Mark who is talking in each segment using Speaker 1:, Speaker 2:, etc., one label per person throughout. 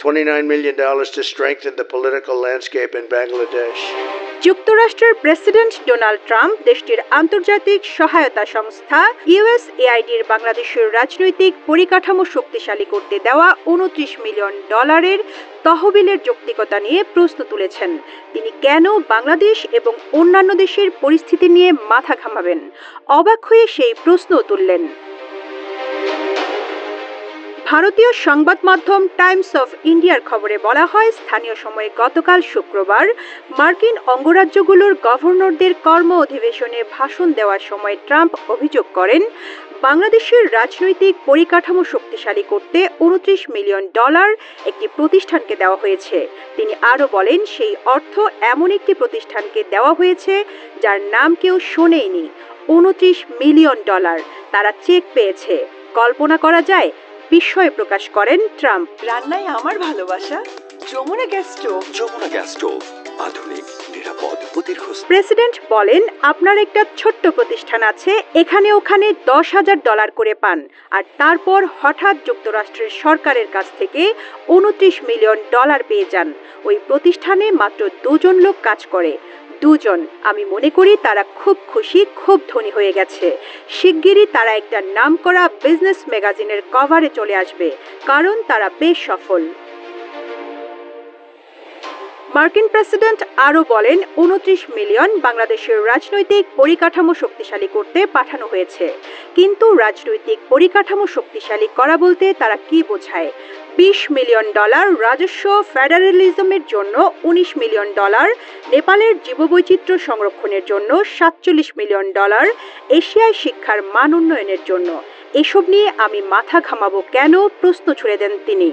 Speaker 1: $29 million to strengthen the political landscape in Bangladesh.
Speaker 2: যুক্তরাষ্ট্রের president Donald Trump দেশটির আন্তর্জাতিক সহায়তা সংস্থা ইউএসএআইডির বাংলাদেশের রাজনৈতিক পরিকাঠামো শক্তিশালী করতে দেওয়া উনত্রিশ মিলিয়ন ডলারের তহবিলের যৌক্তিকতা নিয়ে প্রশ্ন তুলেছেন। তিনি কেন বাংলাদেশ এবং অন্যান্য দেশের পরিস্থিতি নিয়ে মাথা ঘামাবেন? অবাক হয়ে সেই প্রশ্ন তুললেন। ভারতীয় সংবাদ মাধ্যম টাইমস অফ ইন্ডিয়ার খবরে বলা হয়, স্থানীয় সময়ে গতকাল শুক্রবার মার্কিন অঙ্গরাজ্যগুলোর গভর্নরদের কর্ম অধিবেশনে ভাষণ দেওয়ার সময় ট্রাম্প অভিযোগ করেন, বাংলাদেশের রাজনৈতিক পরিকাঠামো শক্তিশালী করতে উনত্রিশ মিলিয়ন ডলার একটি প্রতিষ্ঠানকে দেওয়া হয়েছে। তিনি আরও বলেন, সেই অর্থ এমন একটি প্রতিষ্ঠানকে দেওয়া হয়েছে যার নাম কেউ শোনেইনি উনত্রিশ মিলিয়ন ডলার, তারা চেক পেয়েছে। কল্পনা করা যায় বিস্ময় প্রকাশ করেন ট্রাম্প।
Speaker 3: রান্নায় আমার ভালোবাসা Jamuna gas stove.
Speaker 4: Jamuna gas stove আধুনিক নিরাপদ
Speaker 2: প্রেসিডেন্ট বলেন আপনার একটা ছোট্ট প্রতিষ্ঠান আছে এখানে ওখানে দশ হাজার ডলার করে পান। আর তারপর হঠাৎ যুক্তরাষ্ট্রের সরকারের কাছ থেকে উনত্রিশ মিলিয়ন ডলার পেয়ে যান। ওই প্রতিষ্ঠানে মাত্র দুজন লোক কাজ করে। দুজন। আমি মনে করি তারা খুব খুশি, খুব ধনী হয়ে গেছে। শিগগিরই তারা একটা নামকরা বিজনেস ম্যাগাজিনের কভারে চলে আসবে, কারণ তারা বেশ সফল। মার্কিন প্রেসিডেন্ট আরও বলেন, উনত্রিশ মিলিয়ন বাংলাদেশের রাজনৈতিক পরিকাঠামো শক্তিশালী করতে পাঠানো হয়েছে। কিন্তু রাজনৈতিক পরিকাঠামো শক্তিশালী করা বলতে তারা কি বোঝায়? বিশ মিলিয়ন ডলার রাজস্ব ফেডারেলিজমের জন্য উনিশ মিলিয়ন ডলার, নেপালের জীববৈচিত্র্য সংরক্ষণের জন্য সাতচল্লিশ মিলিয়ন ডলার, এশিয়ায় শিক্ষার মান উন্নয়নের জন্য। এসব নিয়ে আমি মাথা ঘামাবো কেন? প্রশ্ন ছুড়ে দেন তিনি।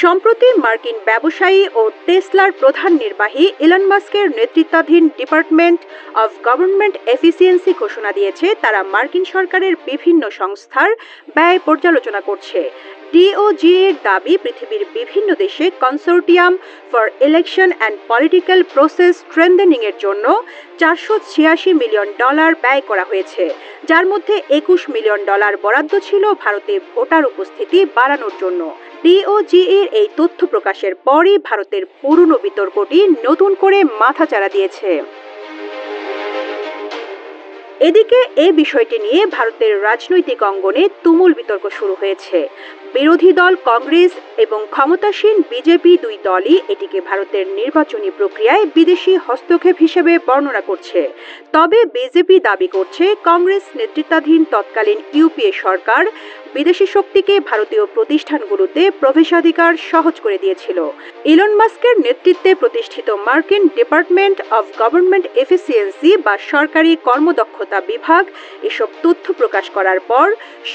Speaker 2: সম্প্রতি মার্কিন ব্যবসায়ী ও টেসলার প্রধান নির্বাহী ইলন মাস্কের নেতৃত্বাধীন ডিপার্টমেন্ট অফ গভর্নমেন্ট এফিসিয়েন্সি ঘোষণা দিয়েছে, তারা মার্কিন সরকারের বিভিন্ন সংস্থার ব্যয় পর্যালোচনা করছে। ডিওজি এর দাবি, পৃথিবীর বিভিন্ন দেশে consortium for election and political process strengthening এর জন্য চারশো ছিয়াশি মিলিয়ন ডলার ব্যয় করা হয়েছে। যার মধ্যে একুশ মিলিয়ন ডলার বরাদ্দ ছিল ভারতে ভোটার উপস্থিতি বাড়ানোর জন্য। ডিওজি এর এই তথ্য প্রকাশের পরই ভারতের পুরনো বিতর্কটি নতুন করে মাথা চাড়া দিয়েছে। এদিকে এ বিষয়টি নিয়ে ভারতের রাজনৈতিক অঙ্গনে তুমুল বিতর্ক শুরু হয়েছে। বিরোধী দল কংগ্রেস এবং ক্ষমতাসীন বিজেপি দুই দলই এটিকে ভারতের নির্বাচনী প্রক্রিয়ায় বিদেশি হস্তক্ষেপ হিসেবে বর্ণনা করছে। তবে বিজেপি দাবি করছে, কংগ্রেস নেতৃত্বাধীন তৎকালীন ইউপিএ সরকার বিদেশি শক্তিকে ভারতীয় প্রতিষ্ঠানগুলোতে প্রবেশাধিকার সহজ করে দিয়েছিল। ইলন মাস্কের নেতৃত্বে প্রতিষ্ঠিত মার্কিন ডিপার্টমেন্ট অফ গভর্নমেন্ট এফিসিয়েন্সি বা সরকারি কর্মদক্ষতা বিভাগ এসব তথ্য প্রকাশ করার পর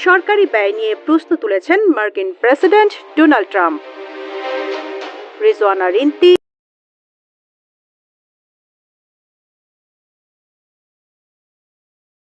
Speaker 2: সরকারি ব্যয় নিয়ে প্রশ্ন তুলেছেন মার্কিন president Donald Trump Rizwana Rinti